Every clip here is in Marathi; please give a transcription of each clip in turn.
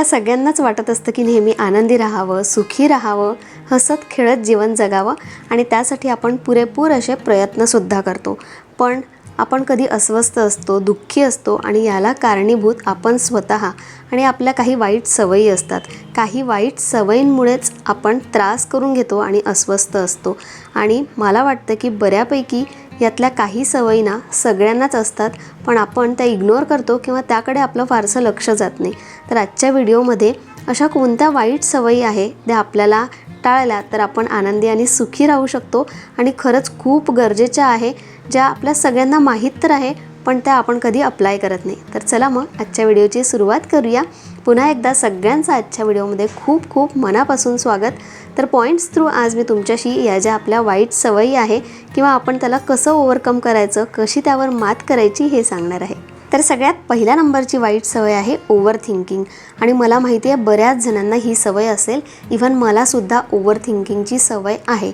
आपल्या सगळ्यांनाच वाटत असतं की नेहमी आनंदी राहावं सुखी राहावं हसत खेळत जीवन जगावं आणि त्यासाठी आपण पुरेपूर असे प्रयत्नसुद्धा करतो. पण आपण कधी अस्वस्थ असतो दुःखी असतो आणि याला कारणीभूत आपण स्वतः आणि आपल्या काही वाईट सवयी असतात. काही वाईट सवयींमुळेच आपण त्रास करून घेतो आणि अस्वस्थ असतो. आणि मला वाटतं की बऱ्यापैकी यातल्या काही सवयी ना सगळ्यांनाच असतात पण आपण त्या इग्नोर करतो किंवा त्याकडे आपलं फारसं लक्ष जात नाही. तर आजच्या व्हिडिओमध्ये अशा कोणत्या वाईट सवयी आहे त्या आपल्याला टाळल्या तर आपण आनंदी आणि सुखी राहू शकतो आणि खरंच खूप गरजेच्या आहे ज्या आपल्या सगळ्यांना माहीत तर आहे पण त्या आपण कधी अप्लाय करत नाही. तर चला मग आजच्या व्हिडिओची सुरुवात करूया. पुन्हा एकदा सगळ्यांचं आजच्या व्हिडिओमध्ये खूप खूप मनापासून स्वागत. तर पॉईंट्स थ्रू आज मी तुमच्याशी या ज्या आपल्या वाईट सवयी आहे किंवा आपण त्याला कसं ओव्हरकम करायचं कशी त्यावर मात करायची हे सांगणार आहे. तर सगळ्यात पहिल्या नंबरची वाईट सवय आहे ओव्हर थिंकिंग आणि मला माहिती आहे बऱ्याच जणांना ही सवय असेल. इव्हन मलासुद्धा ओव्हर थिंकिंगची सवय आहे.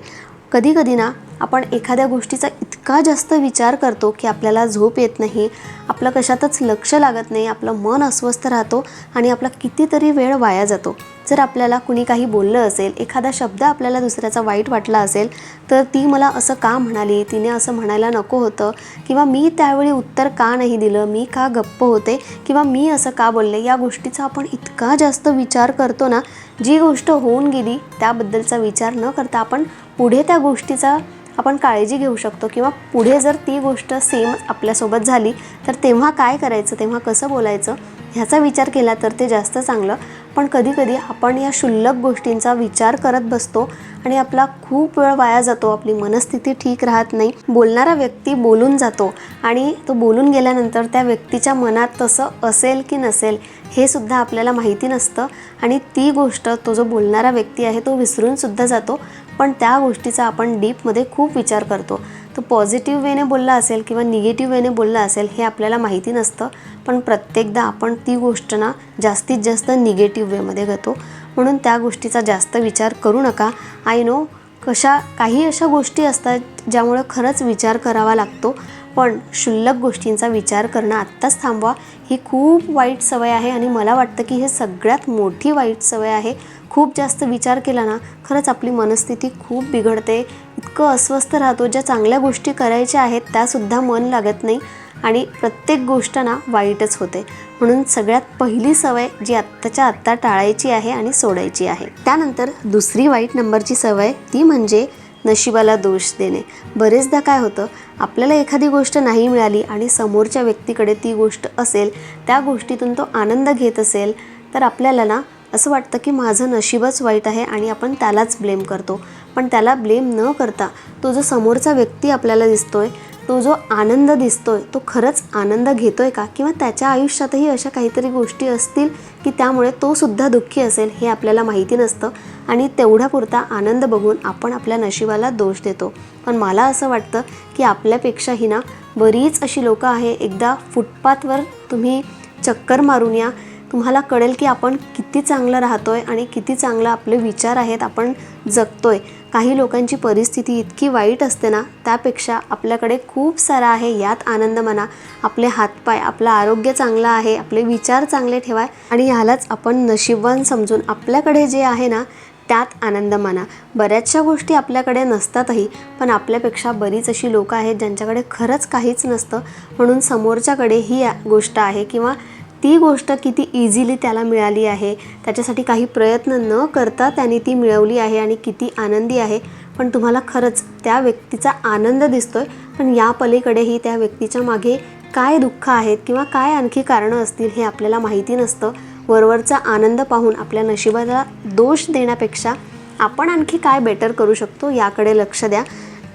कधी कधी ना आपण एखाद्या गोष्टीचा इतका जास्त विचार करतो की आपल्याला झोप येत नाही आपलं कशातच लक्ष लागत नाही आपलं मन अस्वस्थ राहतो आणि आपला कितीतरी वेळ वाया जातो. जर आपल्याला कुणी काही बोललं असेल एखादा शब्द आपल्याला दुसऱ्याचा वाईट वाटला असेल तर ती मला असं का म्हणाली? तिने असं म्हणायला नको होतं. किंवा मी त्यावेळी उत्तर का नाही दिलं? मी का गप्प होते? किंवा मी असं का बोलले? या गोष्टीचा आपण इतका जास्त विचार करतो ना जी गोष्ट होऊन गेली त्याबद्दलचा विचार न करता आपण पुढे त्या गोष्टीचा आपण काळजी घेऊ शकतो किंवा पुढे जर ती गोष्ट सेम आपल्यासोबत झाली तर तेव्हा काय करायचं तेव्हा कसं बोलायचं ह्याचा विचार केला तर ते जास्त चांगलं. पण कधीकधी आपण या क्षुल्लक गोष्टींचा विचार करत बसतो आणि आपला खूप वेळ वाया जातो आपली मनस्थिती ठीक राहत नाही. बोलणारा व्यक्ती बोलून जातो आणि तो बोलून गेल्यानंतर त्या व्यक्तीच्या मनात तसं असेल की नसेल हे सुद्धा आपल्याला माहिती नसतं आणि ती गोष्ट तो जो बोलणारा व्यक्ती आहे तो विसरूनसुद्धा जातो. पण त्या गोष्टीचा आपण डीपमध्ये खूप विचार करतो. तो पॉझिटिव्ह वेने बोलला असेल किंवा निगेटिव्ह वेने बोलला असेल हे आपल्याला माहिती नसतं पण प्रत्येकदा आपण ती गोष्ट ना जास्तीत जास्त निगेटिव्ह वेमध्ये घेतो. म्हणून त्या गोष्टीचा जास्त विचार करू नका. आय नो कशा काही अशा गोष्टी असतात ज्यामुळं खरंच विचार करावा लागतो पण क्षुल्लक गोष्टींचा विचार करणं आत्ताच थांबवा. ही खूप वाईट सवय आहे आणि मला वाटतं की हे सगळ्यात मोठी वाईट सवय आहे. खूप जास्त विचार केला ना खरंच आपली मनस्थिती खूप बिघडते. इतकं अस्वस्थ राहतो ज्या चांगल्या गोष्टी करायच्या आहेत त्यासुद्धा मन लागत नाही आणि प्रत्येक गोष्ट ना वाईटच होते. म्हणून सगळ्यात पहिली सवय जी आत्ताच्या आत्ता टाळायची आहे आणि सोडायची आहे. त्यानंतर दुसरी वाईट नंबरची सवय ती म्हणजे नशिबाला दोष देणे. बरेचदा काय होतं आपल्याला एखादी गोष्ट नाही मिळाली आणि समोरच्या व्यक्तीकडे ती गोष्ट असेल त्या गोष्टीतून तो आनंद घेत असेल तर आपल्याला ना असं वाटतं की माझं नशीबच वाईट आहे आणि आपण त्यालाच ब्लेम करतो. पण त्याला ब्लेम न करता तो जो समोरचा व्यक्ती आपल्याला दिसतोय तो जो आनंद दिसतोय तो खरंच आनंद घेतोय का? किंवा त्याच्या आयुष्यातही अशा काहीतरी गोष्टी असतील की त्यामुळे तो सुद्धा दुःखी असेल हे आपल्याला माहिती नसतं आणि तेवढ्यापुरता आनंद बघून आपण आपल्या नशिबाला दोष देतो. पण मला असं वाटतं की आपल्यापेक्षाही ना बरीच अशी लोकं आहे. एकदा फुटपाथवर तुम्ही चक्कर मारून या तुम्हाला कळेल की आपण किती चांगलं राहतो आहे आणि किती चांगलं आपले विचार आहेत आपण जगतो आहे काही लोकांची परिस्थिती इतकी वाईट असते ना त्यापेक्षा आपल्याकडे खूप सारा आहे यात आनंद म्हणा. आपले हातपाय आपलं आरोग्य चांगलं आहे आपले विचार चांगले ठेवाय आणि ह्यालाच आपण नशीबवान समजून आपल्याकडे जे आहे ना त्यात आनंद माना. बऱ्याचशा गोष्टी आपल्याकडे नसतातही पण आपल्यापेक्षा बरीच अशी लोकं आहेत ज्यांच्याकडे खरंच काहीच नसतं. म्हणून समोरच्याकडे ही गोष्ट आहे किंवा ती गोष्ट किती इझिली त्याला मिळाली आहे त्याच्यासाठी काही प्रयत्न न करता त्याने ती मिळवली आहे आणि किती आनंदी आहे. पण तुम्हाला खरंच त्या व्यक्तीचा आनंद दिसतोय. पण या पलीकडेही त्या व्यक्तीच्या मागे काय दुःख आहेत किंवा काय आणखी कारणं असतील हे आपल्याला माहिती नसतं. वरवरचा आनंद पाहून आपल्या नशिबाला दोष देण्यापेक्षा आपण आणखी काय बेटर करू शकतो याकडे लक्ष द्या.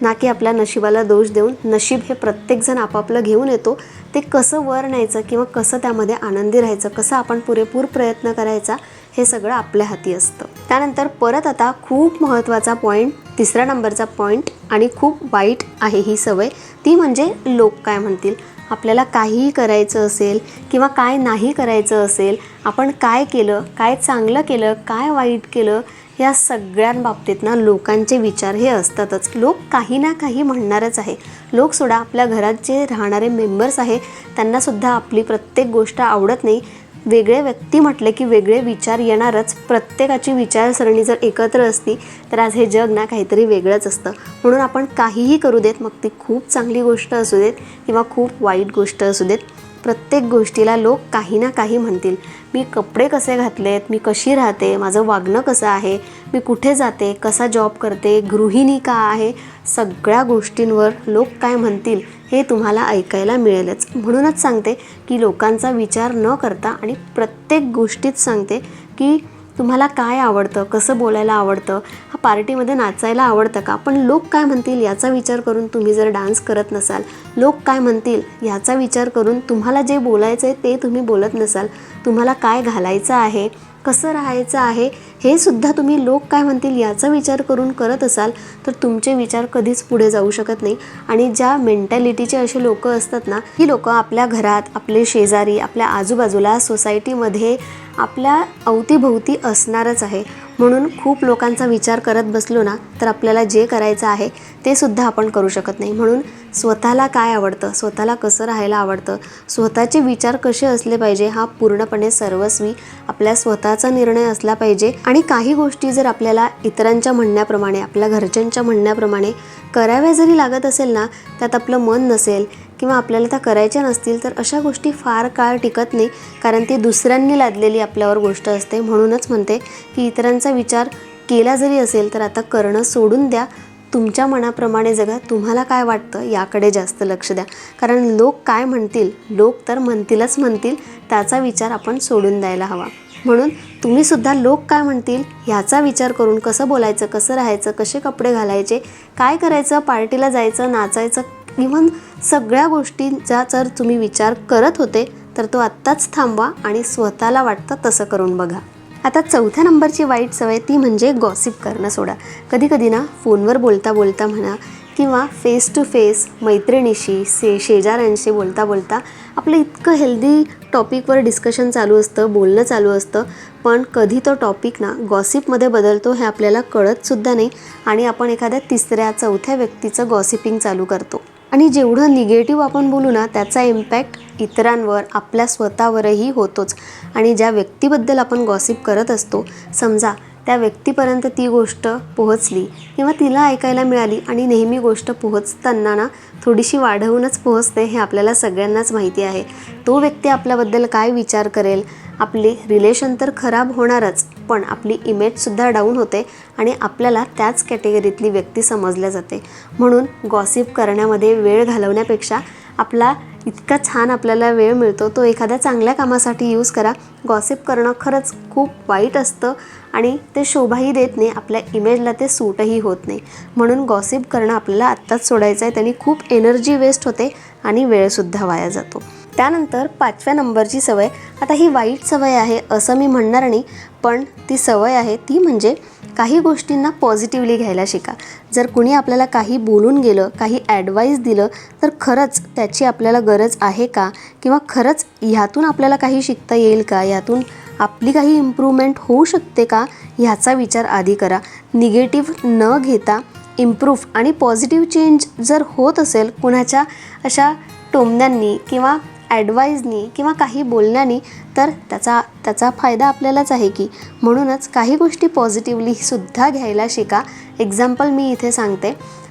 ना की आपल्या नशिबाला दोष देऊन नशीब हे प्रत्येकजण आपापलं घेऊन येतो. ते कसं वर न्यायचं किंवा कसं त्यामध्ये आनंदी राहायचं कसं आपण पुरेपूर प्रयत्न करायचा हे सगळं आपल्या हाती असतं. त्यानंतर परत आता खूप महत्त्वाचा पॉईंट तिसऱ्या नंबरचा पॉईंट आणि खूप वाईट आहे ही सवय. ती म्हणजे लोक काय म्हणतील? आपल्याला काहीही करायचं असेल किंवा काय नाही करायचं असेल आपण काय केलं काय चांगलं केलं काय वाईट केलं या सगळ्यांबाबतीत ना लोकांचे विचार हे असतातच. लोक काही ना काही म्हणणारच आहे. लोक सोडा आपल्या घरात जे राहणारे मेंबर्स आहे त्यांनासुद्धा आपली प्रत्येक गोष्ट आवडत नाही. वेगळे व्यक्ती म्हटले की वेगळे विचार येणारच. प्रत्येकाची विचारसरणी जर एकत्र असती तर आज हे जग ना काहीतरी वेगळंच असतं. म्हणून आपण काहीही करू देत मग ती खूप चांगली गोष्ट असू देत किंवा खूप वाईट गोष्ट असू देत. प्रत्येक गोष्टीला लोक काही ना काही म्हणतील. मी कपडे कसे घातलेत? मी कशी राहते? माझं वागणं कसं आहे? मी कुठे जाते? कसा जॉब करते? गृहिणी का आहे? सगळ्या गोष्टींवर लोक काय म्हणतील हे तुम्हाला ऐकायला मिळेलच. म्हणूनच सांगते की लोकांचा विचार न करता आणि प्रत्येक गोष्टीत सांगते की तुम्हाला काय आवडतं? कसं बोलायला आवडतं? हा पार्टीमध्ये नाचायला आवडतं का? पण लोक काय म्हणतील याचा विचार करून तुम्ही जर डान्स करत नसाल लोक काय म्हणतील याचा विचार करून तुम्हाला जे बोलायचं आहे ते तुम्ही बोलत नसाल तुम्हाला काय घालायचं आहे? कसं राहायचं आहे हे सुद्धा तुम्ही लोक काय म्हणतील याचा विचार करून करत असाल तर तुमचे विचार कधीच पुढे जाऊ शकत नाही. आणि ज्या मेंटॅलिटीचे असे लोक असतात ना ही लोक आपल्या घरात आपले शेजारी आपल्या आजूबाजूला सोसायटीमध्ये आपल्या अवतीभोवती असणारच आहे. म्हणून खूप लोकांचा विचार करत बसलो ना तर आपल्याला जे करायचं आहे ते सुद्धा आपण करू शकत नाही. म्हणून स्वतःला काय आवडतं? स्वतःला कसं राहायला आवडतं? स्वतःचे विचार कसे असले पाहिजे? हा पूर्णपणे सर्वस्वी आपल्या स्वतःचा निर्णय असला पाहिजे. आणि काही गोष्टी जर आपल्याला इतरांच्या म्हणण्याप्रमाणे आपल्या घरच्यांच्या म्हणण्याप्रमाणे कराव्या जरी लागत असेल ना त्यात आपलं मन नसेल किंवा आपल्याला त्या करायच्या नसतील तर अशा गोष्टी फार काळ टिकत नाही. कारण ती दुसऱ्यांनी लादलेली आपल्यावर गोष्ट असते. म्हणूनच म्हणते की इतरांचा विचार केला जरी असेल तर आता करणं सोडून द्या. तुमच्या मनाप्रमाणे जगा. तुम्हाला काय वाटतं याकडे जास्त लक्ष द्या. कारण लोक काय म्हणतील? लोक तर म्हणतीलच म्हणतील. त्याचा विचार आपण सोडून द्यायला हवा. म्हणून तुम्हीसुद्धा लोक काय म्हणतील? ह्याचा विचार करून कसं बोलायचं? कसं राहायचं? कसे कपडे घालायचे? काय करायचं? पार्टीला जायचं? नाचायचं? इव्हन सगळ्या गोष्टींचा जर तुम्ही विचार करत होते तर तो आत्ताच थांबवा आणि स्वतःला वाटतं तसं करून बघा. आता चौथ्या नंबरची वाईट सवय ती म्हणजे गॉसिप करणं सोडा. कधी कधी ना फोनवर बोलता बोलता म्हणा किंवा फेस टू फेस मैत्रिणीशी से शेजाऱ्यांशी बोलता बोलता आपलं इतकं हेल्दी टॉपिकवर डिस्कशन चालू असतं बोलणं चालू असतं. पण कधी तो टॉपिक ना गॉसिपमध्ये बदलतो हे आपल्याला कळतसुद्धा नाही आणि आपण एखाद्या तिसऱ्या चौथ्या व्यक्तीचं गॉसिपिंग चालू करतो. आणि जेवढं निगेटिव्ह आपण बोलू ना त्याचा इम्पॅक्ट इतरांवर आपल्या स्वतःवरही होतोच. आणि ज्या व्यक्तीबद्दल आपण गॉसिप करत असतो समजा त्या व्यक्तीपर्यंत ती गोष्ट पोहोचली किंवा तिला ऐकायला मिळाली आणि नेहमी गोष्ट पोहोचताना ना थोडीशी वाढवूनच पोहोचते हे आपल्याला सगळ्यांनाच माहिती आहे. तो व्यक्ती आपल्याबद्दल काय विचार करेल? आपले रिलेशन तर खराब होणारच. पण आपली इमेजसुद्धा डाऊन होते आणि आपल्याला त्याच कॅटेगरीतली व्यक्ती समजल्या जाते. म्हणून गॉसिप करण्यामध्ये वेळ घालवण्यापेक्षा आपला इतका छान आपल्याला वेळ मिळतो तो एखाद्या चांगल्या कामासाठी यूज करा. गॉसिप करणं खरंच खूप वाईट असतं आणि ते शोभाही देत नाही आपल्या इमेजला ते सूटही होत नाही. म्हणून गॉसिप करणं आपल्याला आत्ताच सोडायचं आहे त्यांनी खूप एनर्जी वेस्ट होते आणि वेळसुद्धा वाया जातो. त्यानंतर पाचव्या नंबरची सवय. आता ही वाईट सवय आहे असं मी म्हणणार नाही पण ती सवय आहे ती म्हणजे काही गोष्टींना पॉझिटिव्हली घ्यायला शिका. जर कुणी आपल्याला काही बोलून गेलं काही ॲडवाईस दिलं तर खरंच त्याची आपल्याला गरज आहे का? किंवा खरंच ह्यातून आपल्याला काही शिकता येईल का? यातून आपली काही इम्प्रूव्हमेंट होऊ शकते का? ह्याचा विचार आधी करा. निगेटिव्ह न घेता इम्प्रूव्ह आणि पॉझिटिव्ह चेंज जर होत असेल कुणाच्या अशा टोमण्यांनी किंवा ॲडवाईजनी किंवा काही बोलण्यानी तर त्याचा त्याचा फायदा आपल्यालाच आहे की म्हणूनच काही गोष्टी पॉझिटिव्हली सुद्धा घ्यायला शिका. एक्झाम्पल मी इथे सांगते.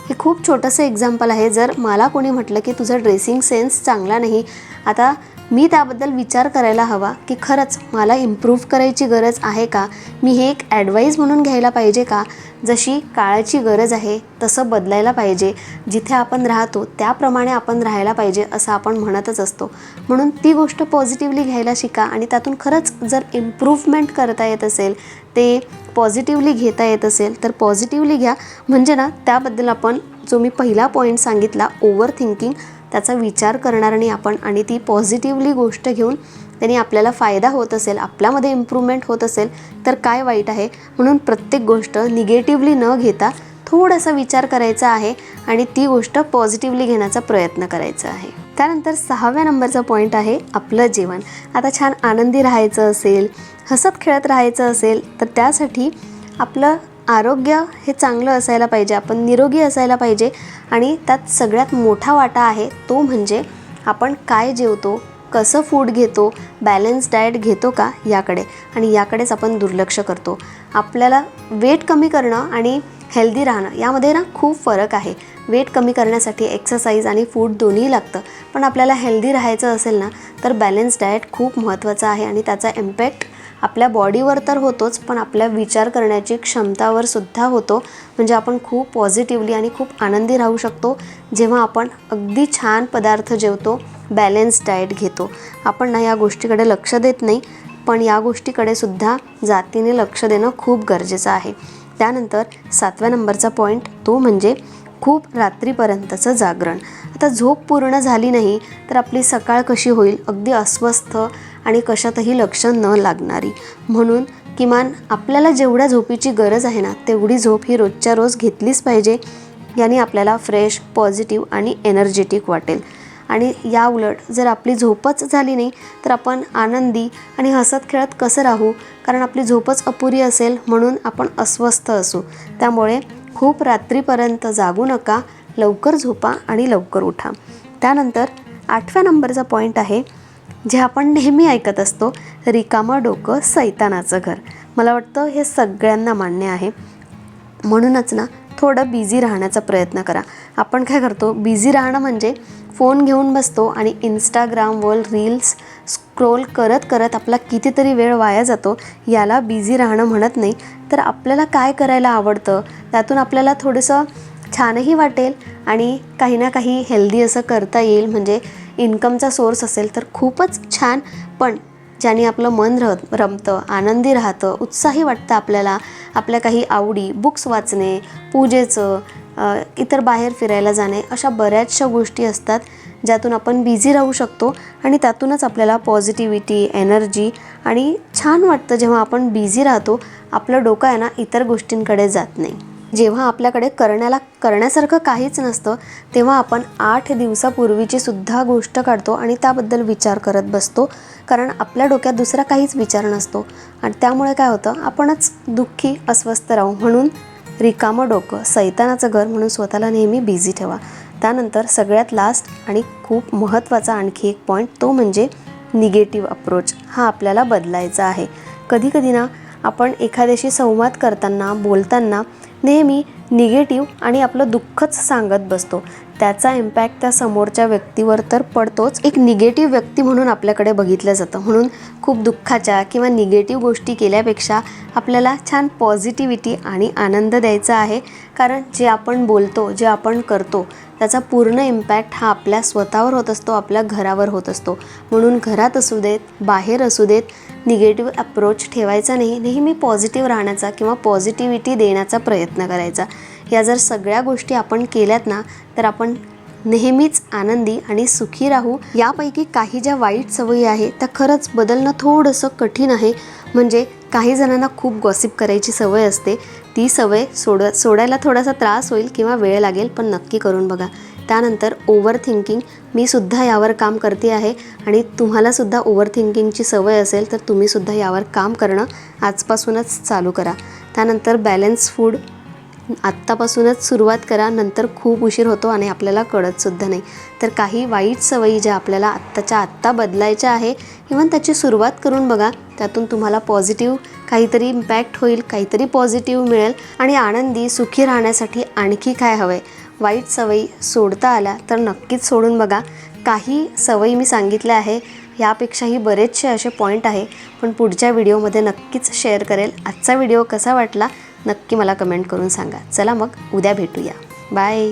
हे खूप छोटंसं एक्झाम्पल आहे. जर मला कोणी म्हटलं की तुझा ड्रेसिंग सेन्स चांगला नाही आता मी त्याबद्दल विचार करायला हवा की खरंच मला इम्प्रूव्ह करायची गरज आहे का? मी हे एक ॲडवाईस म्हणून घ्यायला पाहिजे का? जशी काळाची गरज आहे तसं बदलायला पाहिजे. जिथे आपण राहतो त्याप्रमाणे आपण राहायला पाहिजे असं आपण म्हणतच असतो. म्हणून ती गोष्ट पॉझिटिव्हली घ्यायला शिका आणि त्यातून खरंच जर इम्प्रूव्हमेंट करता येत असेल ते पॉझिटिव्हली घेता येत असेल तर पॉझिटिव्हली घ्या. म्हणजे ना त्याबद्दल आपण जो मी पहिला पॉईंट सांगितला ओव्हर थिंकिंग त्याचा विचार करणार नाही आपण आणि ती पॉझिटिव्हली गोष्ट घेऊन त्यांनी आपल्याला फायदा होत असेल आपल्यामध्ये इम्प्रूव्हमेंट होत असेल तर काय वाईट आहे? म्हणून प्रत्येक गोष्ट निगेटिव्हली न घेता थोडासा विचार करायचा आहे आणि ती गोष्ट पॉझिटिव्हली घेण्याचा प्रयत्न करायचा आहे. त्यानंतर सहाव्या नंबरचा पॉईंट आहे आपलं जीवन आता छान आनंदी राहायचं असेल हसत खेळत राहायचं असेल तर त्यासाठी आपलं आरोग्य हे चांगलं असायला पाहिजे आपण निरोगी असायला पाहिजे आणि त्यात सगळ्यात मोठा वाटा आहे तो म्हणजे आपण काय जेवतो कसं फूड घेतो बॅलन्स डाएट घेतो का याकडे आणि याकडेच आपण दुर्लक्ष करतो. आपल्याला वेट कमी करणं आणि हेल्दी राहणं यामध्ये ना खूप फरक आहे. वेट कमी करण्यासाठी एक्सरसाइज आणि फूड दोन्ही लागतं. पण आपल्याला हेल्दी राहायचं असेल ना तर बॅलन्स डाएट खूप महत्त्वाचं आहे आणि त्याचा इम्पॅक्ट आपल्या बॉडीवर तर होतोच पण आपल्या विचार करण्याची क्षमतावर सुद्धा होतो. म्हणजे आपण खूप पॉझिटिव्हली आणि खूप आनंदी राहू शकतो. जेव्हा आपण अगदी छान पदार्थ जेवतो बॅलन्स डाएट घेतो. आपण ना या गोष्टीकडे लक्ष देत नाही पण या गोष्टीकडे सुद्धा जातीने लक्ष देणं खूप गरजेचं आहे. त्यानंतर सातव्या नंबरचा पॉईंट तो म्हणजे खूप रात्रीपर्यंतचं जागरण. आता झोप पूर्ण झाली नाही तर आपली सकाळ कशी होईल? अगदी अस्वस्थ आणि कशातही लक्ष न लागणारी. म्हणून किमान आपल्याला जेवढ्या झोपीची गरज आहे ना तेवढी झोप ही रोजच्या रोज घेतलीच पाहिजे. याने आपल्याला फ्रेश पॉझिटिव्ह आणि एनर्जेटिक वाटेल. आणि या उलट जर आपली झोपच झाली नाही तर आपण आनंदी आणि हसत खेळत कसं राहू? कारण आपली झोपच अपुरी असेल म्हणून आपण अस्वस्थ असू. त्यामुळे खूप रात्रीपर्यंत जागू नका लवकर झोपा आणि लवकर उठा. त्यानंतर आठव्या नंबरचा पॉईंट आहे जे आपण नेहमी ऐकत असतो रिकामं डोकं सैतानाचं घर. मला वाटतं हे सगळ्यांना मान्य आहे. म्हणूनच ना थोडं बिझी राहण्याचा प्रयत्न करा. आपण काय करतो? बिझी राहणं म्हणजे फोन घेऊन बसतो आणि इंस्टाग्रामवर रील्स स्क्रोल करत करत आपला कितीतरी वेळ वाया जातो. याला बिझी राहणं म्हणत नाही. तर आपल्याला काय करायला आवडतं? त्यातून आपल्याला थोडंसं छानही वाटेल आणि काही ना काही हेल्दी असं करता येईल. म्हणजे इन्कमचा सोर्स असेल तर खूपच छान. पण ज्याने आपलं मन रह रमतं आनंदी राहतं उत्साही वाटतं आपल्याला आपल्या काही आवडी बुक्स वाचणे पूजेचं इतर बाहेर फिरायला जाणे अशा बऱ्याचशा गोष्टी असतात ज्यातून आपण बिझी राहू शकतो आणि त्यातूनच आपल्याला पॉझिटिव्हिटी एनर्जी आणि छान वाटतं जेव्हा आपण बिझी राहतो आपलं डोकं आहे ना इतर गोष्टींकडे जात नाही. जेव्हा आपल्याकडे करण्याला करण्यासारखं काहीच नसतं तेव्हा आपण आठ दिवसापूर्वीची सुद्धा गोष्ट काढतो आणि त्याबद्दल विचार करत बसतो. कारण आपल्या डोक्यात दुसरा काहीच विचार नसतो. आणि त्यामुळे काय होतं आपणच दुःखी अस्वस्थ राहू. म्हणून रिकामं डोकं सैतानाचं घर म्हणून स्वतःला नेहमी बिझी ठेवा. त्यानंतर सगळ्यात लास्ट आणि खूप महत्त्वाचा आणखी एक पॉईंट तो म्हणजे निगेटिव्ह अप्रोच हा आपल्याला बदलायचा आहे. कधीकधी ना आपण एखाद्याशी संवाद करताना बोलताना नेहमी निगेटिव्ह आणि आपलं दुःखच सांगत बसतो. त्याचा इम्पॅक्ट त्या समोरच्या व्यक्तीवर तर पडतोच. एक निगेटिव्ह व्यक्ती म्हणून आपल्याकडे बघितलं जातं. म्हणून खूप दुःखाच्या किंवा निगेटिव्ह गोष्टी केल्यापेक्षा आपल्याला छान पॉझिटिव्हिटी आणि आनंद द्यायचा आहे. कारण जे आपण बोलतो जे आपण करतो त्याचा पूर्ण इम्पॅक्ट हा आपल्या स्वतःवर होत असतो आपल्या घरावर होत असतो. म्हणून घरात असू देत बाहेर असू देत निगेटिव्ह अप्रोच ठेवायचा नाही नेहमी पॉझिटिव्ह राहण्याचा किंवा पॉझिटिव्हिटी देण्याचा प्रयत्न करायचा. या जर सगळ्या गोष्टी आपण केल्यात ना तर आपण नेहमीच आनंदी आणि सुखी राहू यापैकी काही ज्या वाईट सवयी आहे त्या खरंच बदलणं थोडंसं कठीण आहे. म्हणजे काही जणांना खूप गॉसिप करायची सवय असते. ती सवय सोड सोडायला थोडासा त्रास होईल किंवा वेळ लागेल पण नक्की करून बघा. त्यानंतर ओव्हर थिंकिंग मी सुद्धा यावर काम करते आहे आणि तुम्हालासुद्धा ओव्हर थिंकिंगची सवय असेल तर तुम्हीसुद्धा यावर काम करणं आजपासूनच चालू करा. त्यानंतर बॅलन्स फूड आत्तापासूनच सुरुवात करा नंतर खूप उशीर होतो आणि आपल्याला कळतसुद्धा नाही. तर काही वाईट सवयी ज्या आपल्याला आत्ताच्या आत्ता बदलायच्या आहे इवन त्याची सुरुवात करून बघा. त्यातून तुम्हाला पॉझिटिव्ह काहीतरी इम्पॅक्ट होईल काहीतरी पॉझिटिव्ह मिळेल आणि आनंदी सुखी राहण्यासाठी आणखी काय हवं आहे वाईट सवयी सोडता आल्या तर नक्कीच सोडून बघा. काही सवयी मी सांगितल्या आहे यापेक्षाही बरेचसे असे पॉईंट आहे. पण पुढच्या व्हिडिओमध्ये नक्कीच शेअर करेल. आजचा व्हिडिओ कसा वाटला? नक्की मला कमेंट करून सांगा. चला मग उद्या भेटूया. बाय.